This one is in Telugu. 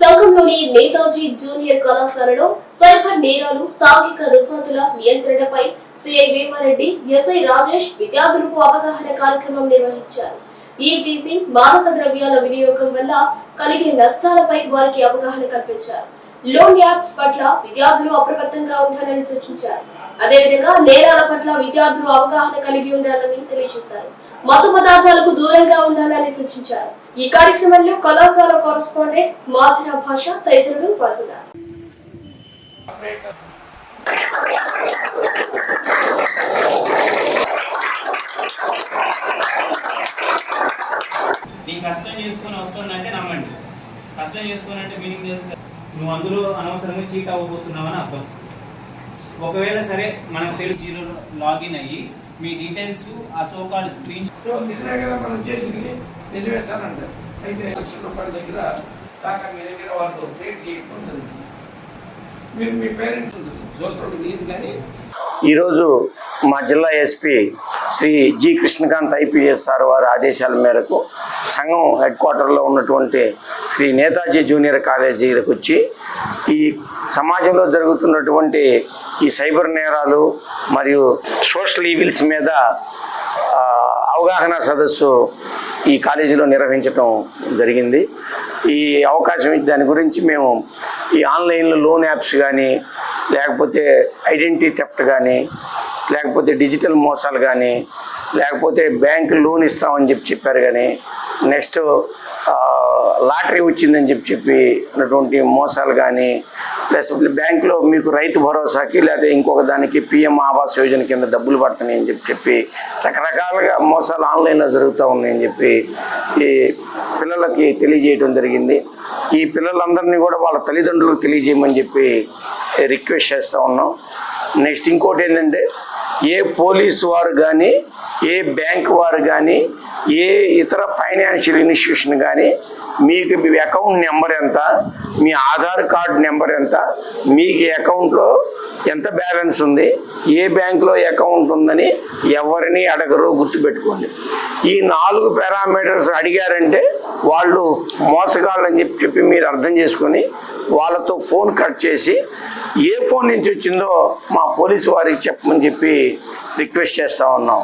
సంఘంలోని నేతాజీ జూనియర్ కళాశాలలో సైబర్ నేరాలు సాంఘిక రుగ్మతుల నియంత్రణపై సిఐ భీమారెడ్డి ఎస్ఐ రాజేష్ విద్యార్థులకు అవగాహన కార్యక్రమం నిర్వహించారు. ఈటీసీ మాదక ద్రవ్యాల వినియోగం వల్ల కలిగే నష్టాలపై వారికి అవగాహన కల్పించారు. లోన్ యాప్స్ పట్ల విద్యార్థులు అప్రమత్తంగా ఉండాలని సూచించారు. అదేవిధంగా నేరాల పట్ల విద్యార్థులు అవగాహన కలిగి ఉండాలని తెలియజేశారు. మత్తు పదార్థాలకు దూరంగా ఉండాలని సూచించారు. ఈ కార్యక్రమంలో కళాశాల కరస్పాండెంట్ మాధుర భాష తదితరులు పాల్గొన్నారు. నీ కష్టం చేసుకుని వస్తుందంటే నమ్మండి. కష్టం చేసుకుని అంటే మీనింగ్ తెలుసు నువ్వు అందులో అనవసరంగా చీట్ అవ్వబోతున్నావని అర్థం. ఒకవేళ సరే మనకు తెలుగు జీరో లాగిన్ అయ్యి మీ డీటెయిల్స్ ఆ సో కాల్డ్ స్క్రీన్ సో నిజమే కదా మనం చేసింది నిజమే సార్ అంటారు. అయితే లక్ష రూపాయల దగ్గర దాకా మీ దగ్గర వాళ్ళతో ట్రేడ్ చేయకుండా మీరు మీ పేరెంట్స్ ఉంటుంది ఈరోజు మా జిల్లా SP Shri G Krishnakanth IPS sir వారి ఆదేశాల మేరకు సంఘం హెడ్ క్వార్టర్లో ఉన్నటువంటి శ్రీ నేతాజీ జూనియర్ కాలేజీలకు వచ్చి ఈ సమాజంలో జరుగుతున్నటువంటి ఈ సైబర్ నేరాలు మరియు సోషల్ ఈవిల్స్ మీద అవగాహన సదస్సు ఈ కాలేజీలో నిర్వహించటం జరిగింది. ఈ అవకాశం దాని గురించి మేము ఈ ఆన్లైన్లో లోన్ యాప్స్ కానీ లేకపోతే ఐడెంటిటీ థెఫ్ట్ కానీ లేకపోతే డిజిటల్ మోసాలు కానీ లేకపోతే బ్యాంక్ లోన్ ఇస్తామని చెప్పి చెప్పారు కానీ నెక్స్ట్ లాటరీ వచ్చిందని చెప్పి చెప్పి ఉన్నటువంటి మోసాలు కానీ ప్లస్ బ్యాంకులో మీకు రైతు భరోసాకి లేదా ఇంకొక దానికి పిఎం ఆవాస్ యోజన కింద డబ్బులు పడుతున్నాయని చెప్పి చెప్పి రకరకాలుగా మోసాలు ఆన్లైన్లో జరుగుతూ ఉన్నాయని చెప్పి ఈ పిల్లలకి తెలియజేయడం జరిగింది. ఈ పిల్లలందరినీ కూడా వాళ్ళ తల్లిదండ్రులకు తెలియజేయమని చెప్పి రిక్వెస్ట్ చేస్తూ ఉన్నాం. నెక్స్ట్ ఇంకోటి ఏంటంటే ఏ పోలీసు వారు కానీ ఏ బ్యాంక్ వారు కానీ ఏ ఇతర ఫైనాన్షియల్ ఇన్స్టిట్యూషన్ కానీ మీకు మీ అకౌంట్ నెంబర్ ఎంత మీ ఆధార్ కార్డు నెంబర్ ఎంత మీకు అకౌంట్లో ఎంత బ్యాలెన్స్ ఉంది ఏ బ్యాంకులో అకౌంట్ ఉందని ఎవరిని అడగరు గుర్తుపెట్టుకోండి. ఈ నాలుగు పారామీటర్స్ అడిగారంటే వాళ్ళు మోసగాళ్ళని చెప్పి చెప్పి మీరు అర్థం చేసుకొని వాళ్ళతో ఫోన్ కట్ చేసి ఏ ఫోన్ నుంచి వచ్చిందో మా పోలీసు వారికి చెప్పమని చెప్పి రిక్వెస్ట్ చేస్తూ ఉన్నాం.